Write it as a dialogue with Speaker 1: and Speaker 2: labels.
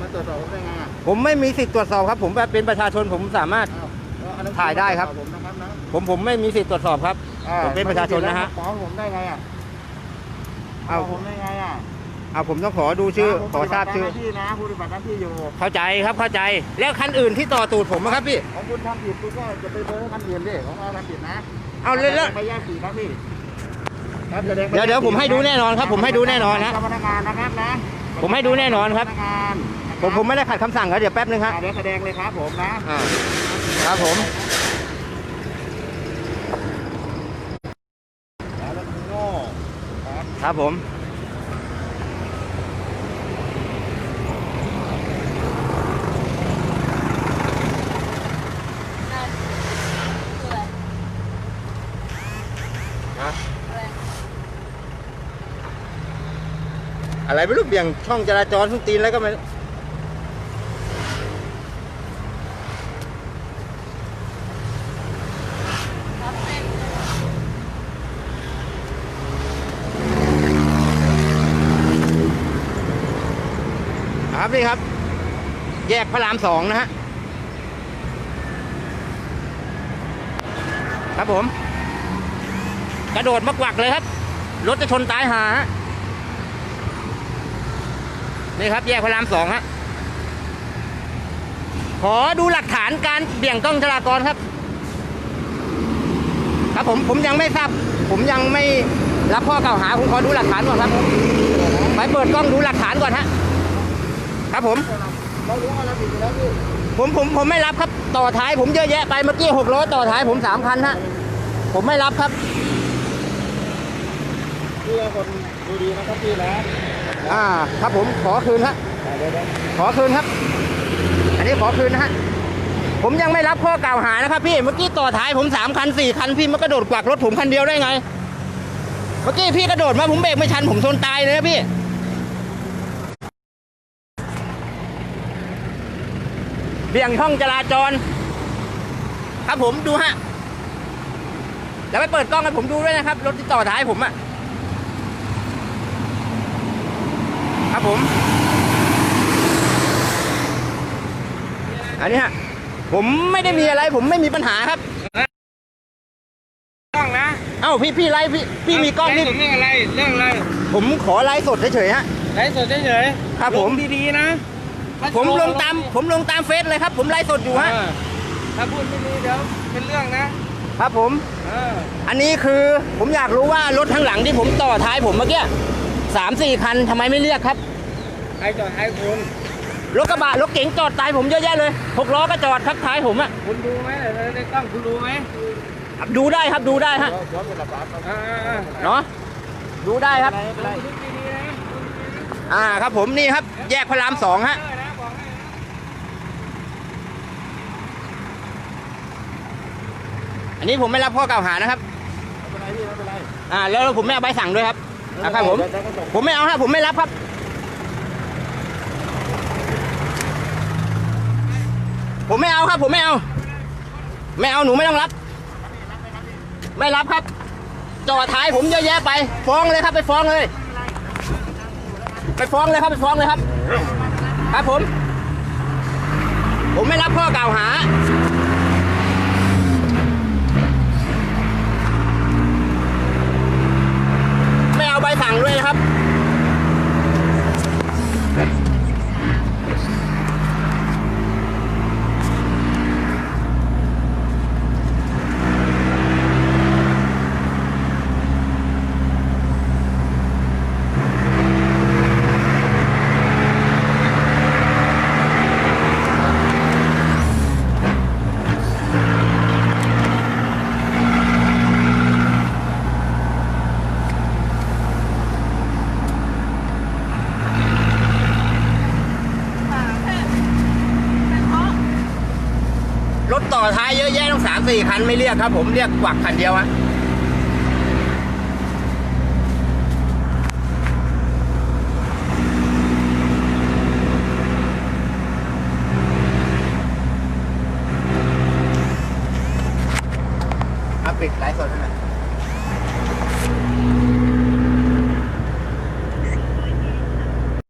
Speaker 1: มาตรวจสอบผมได้ไงอะ
Speaker 2: ผมไม่มีสิทธิ์ตรวจสอบครับ ผมเป็นประชาชนผมสามารถ
Speaker 1: อ้าวแล้วอันนั้น
Speaker 2: ถ่ายได้ครับ
Speaker 1: ผมนะครับนะ
Speaker 2: ผมผมไม่มีสิทธิ์ตรวจสอบครับ
Speaker 1: อ่า
Speaker 2: ผมเป็นประชาชนนะฮะ
Speaker 1: ฟ้องผมได้ไงอะ
Speaker 2: เอา
Speaker 1: ฟ้งผมได้ไงอะ
Speaker 2: เอาผมต้องขอดูชื่อ
Speaker 1: ผม
Speaker 2: ขอทราบชื่อ
Speaker 1: ปฏิบัติหน้าที่นะผู้ปฏิบัติหน้าที่อยู่
Speaker 2: เข้าใจครับเข้าใจ แล้วคันอื่นที่ต่อตูดผมอะครับพี่
Speaker 1: ของคุณทำผิดคุณก็จะไปเบอร์คันอื่นดิของเราทำผิดนะ
Speaker 2: เอาเลยแล้ว
Speaker 1: ไม่แยกสีครับพี่ครับแสง
Speaker 2: เดี๋ยวเดี๋ยวผมให้ดูแน่นอนครับผมให้ดูแน่นอนนะ
Speaker 1: เจ้าพนักงานนะครับนะ
Speaker 2: ผมให้ดูแน่นอนครับ
Speaker 1: พนักงานนะครับ
Speaker 2: ผมผมไม่ได้ขัดคำสั่งครับเดี๋ยวแป๊บนึงครับ
Speaker 1: อ่าเดี๋ยวแสดงเลยครับผมนะ
Speaker 2: อ่าครับผม
Speaker 1: แล้วรถโง่ครับ
Speaker 2: ครับผม อะไรไม่รู้เบี่ยงช่องจราจรทุกตีนแล้วก็ไม่ครับนี่ครับ แยกพระรามสองนะฮะ ครับผม กระโดดมากวักเลยครับ รถจะชนตายหาฮะ นี่ครับแยกพระรามสองฮะขอดูหลักฐานการเบี่ยงต้องจราจรครับ ครับผมผมยังไม่ทราบ ผมยังไม่รับข้อกล่าวหาผมขอดูหลักฐานก่อนครับไปเปิดกล้องดูหลักฐานก่อนฮะครับผม
Speaker 1: ผ
Speaker 2: มผมผมไม่รับครับต่อท้ายผมเยอะแยะไปเมื่อกี้หกล้อต่อท้ายผมสามคันฮะผมไม่รับครับ
Speaker 1: พี่คนดูดีนะครับพี่นะ
Speaker 2: อ่าครับผมขอคืนฮะขอคืนครับ อันนี้ขอคืนนะฮะผมยังไม่รับข้อกล่าวหานะครับพี่เมื่อกี้ต่อท้ายผมสามคันสี่คันพี่มากระโดดกวักรถผมคันเดียวได้ไง เมื่อกี้พี่กระโดดมาผมเบรกไม่ทันผมชนตายเลยนะพี่เบี่ยงช่องจราจร ครับผมดูฮะแล้วไปเปิดกล้องให้ผมดูด้วยนะครับ รถที่ต่อท้ายผมอะ ครับผม อันนี้ฮะ ผมไม่ได้มีอะไร ผมไม่มีปัญหาครับ
Speaker 3: กล้องนะ
Speaker 2: เอ้าพี่พี่ไลฟ์พี่พี่มีกล้อง
Speaker 3: ไล
Speaker 2: นี่
Speaker 3: ฟ์สดเรื่องอะไรเรื่องอะไร
Speaker 2: ผมขอไลฟ์สดเฉยๆฮะ
Speaker 3: ไลฟ์สดเฉยๆ
Speaker 2: ครับผม
Speaker 3: ลงดีๆนะ
Speaker 2: ผมลงตาม ผมลงตามเฟซเลยครับ ผมไลฟ์สดอยู่ฮะ
Speaker 3: เออถ้าพูดไม่ดีเดี๋ยวเป็นเรื่องนะครับ
Speaker 2: ผม
Speaker 3: เออ
Speaker 2: อันนี้คือผมอยากรู้ว่ารถข้างหลังที่ผมต่อท้ายผมเมื่อกี้ สามสี่คันทำไมไม่เรียกครับ
Speaker 3: ใครจอดให้คุณ
Speaker 2: รถกระบะรถเก๋งจอดตายผมเยอะแยะเลยหกล้อก็จอดครับท้ายผมอะ
Speaker 3: คุณดูไหมในกล้องคุณดูไหม
Speaker 2: ดูได้ครับดูได้ฮะ
Speaker 1: เดี๋ยวเป็นหลักฐานครับ
Speaker 3: อ่าๆๆ
Speaker 2: เนาะดูได้ครับ
Speaker 1: ไม่เป็นไร
Speaker 3: ดูดีๆนะ
Speaker 2: อ่าครับผมนี่ครับ แยกพระรามสองฮะ
Speaker 3: เออนะบอกให้นะ
Speaker 2: อันนี้ผมไม่รับข้อกล่าวหานะครับ
Speaker 1: ไม่เป็นไรพี่ไม่เป็นไร
Speaker 2: อ่าแล้วผมไม่เอาใบสั่งด้วยครับ อ่าครับผม ผมไม่เอาฮะผมไม่รับครับ ผมไม่เอาครับ ผมไม่เอา ไม่เอาหนูไม่ต้องรับ ไม่รับครับจอดท้ายผมเยอะแยะไป ฟ้องเลยครับ ไปฟ้องเลย ไปฟ้องเลยครับไปฟ้องเลยครับ ครับผม ผมไม่รับข้อกล่าวหา อท้ายเยอะแยะต้องสามสี่คันไม่เรียกครับ ผมเรียกกวักคันเดียวฮะปิดไลฟ์สดนั่นแหละ